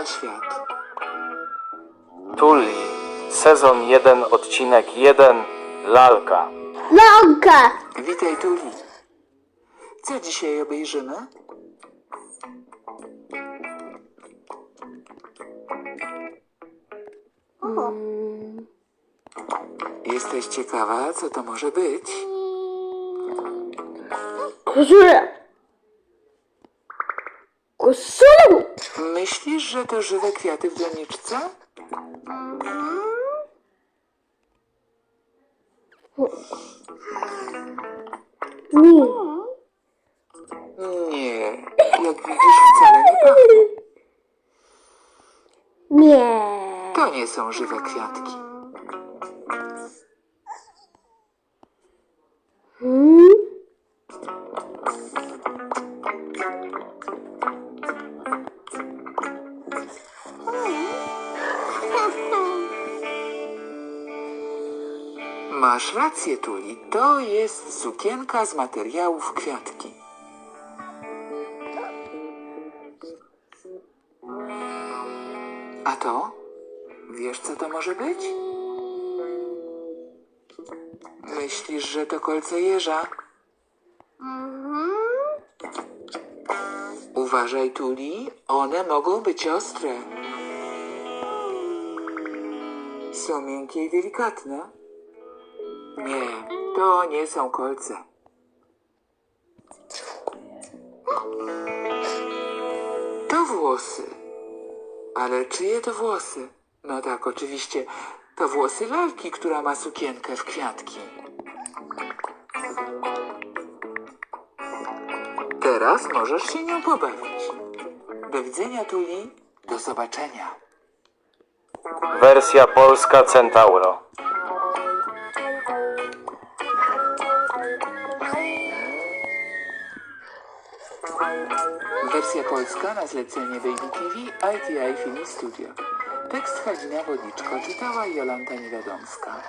odkrywa świat. Tuli, sezon 1, odcinek 1, lalka. Lalka! Witaj, Tuli. Co dzisiaj obejrzymy? Jesteś ciekawa, co to może być? Koszula! Koszula! Myślisz, że to żywe kwiaty w doniczce? Nie. Nie, jak widzisz, wcale nie pachną. Nie. To nie są żywe kwiatki. Masz rację, Tuli. To jest sukienka z materiałów kwiatki. A to? Wiesz, co to może być? Myślisz, że to kolce jeża? Uważaj, Tuli. One mogą być ostre. Są miękkie i delikatne. Nie, to nie są kolce. To włosy. Ale czyje to włosy? No tak, oczywiście. To włosy lalki, która ma sukienkę w kwiatki. Teraz możesz się nią pobawić. Do widzenia, Tuli. Do zobaczenia. Wersja polska Centauro. Polska na zlecenie Baby TV ITI Film Studio. Tekst Halina Wodniczko czytała Jolanta Niewiadomska.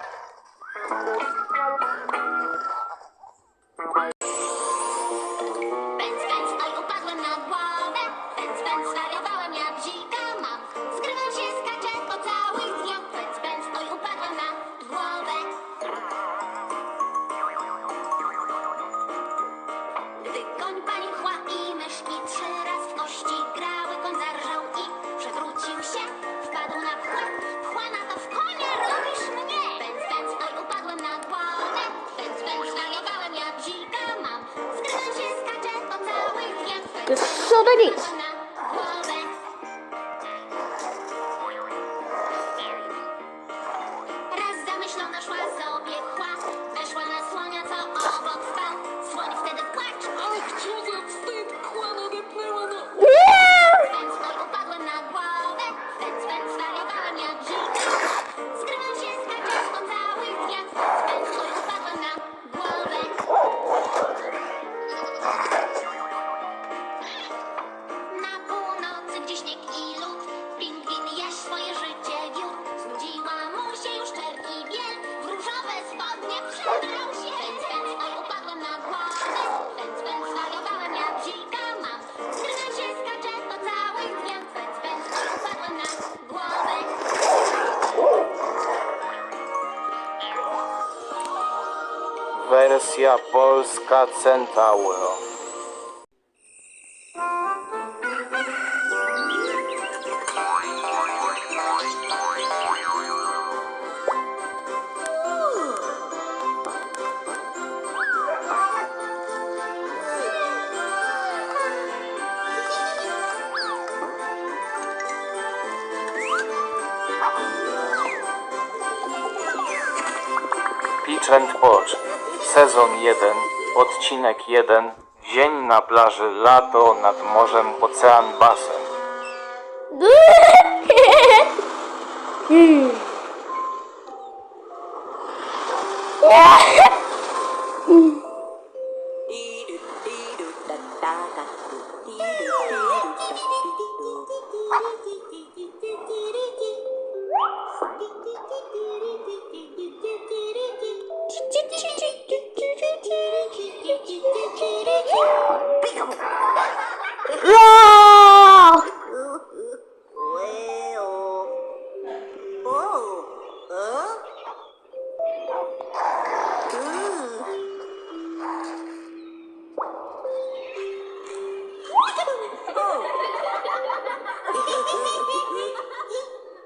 小弟弟。Wersja polska Centauro. Pitch and. Sezon 1, odcinek 1. Dzień na plaży, lato nad morzem, ocean, basen.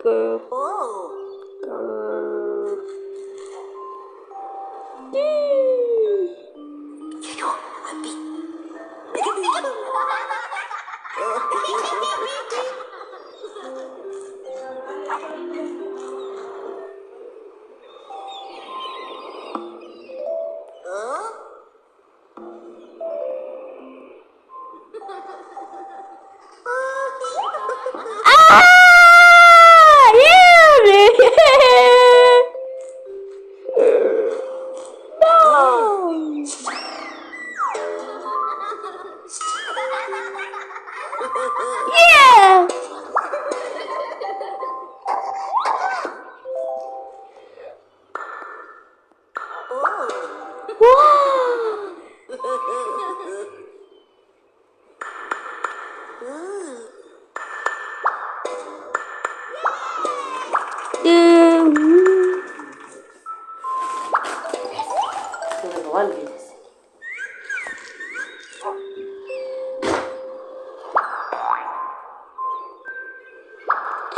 歌。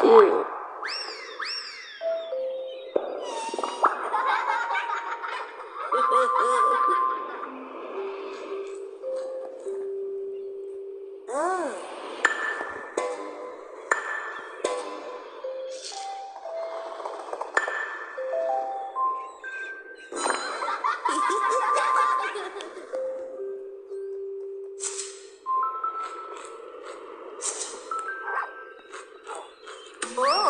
Ew. Nie!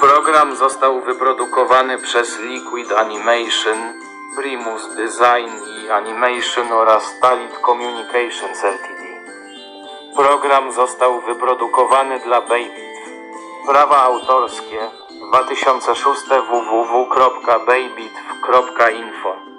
Program został wyprodukowany przez Liquid Animation, Primus Design i Animation oraz Talit Communications Ltd. Program został wyprodukowany dla Baybit. Prawa autorskie 2006 www.baybit.info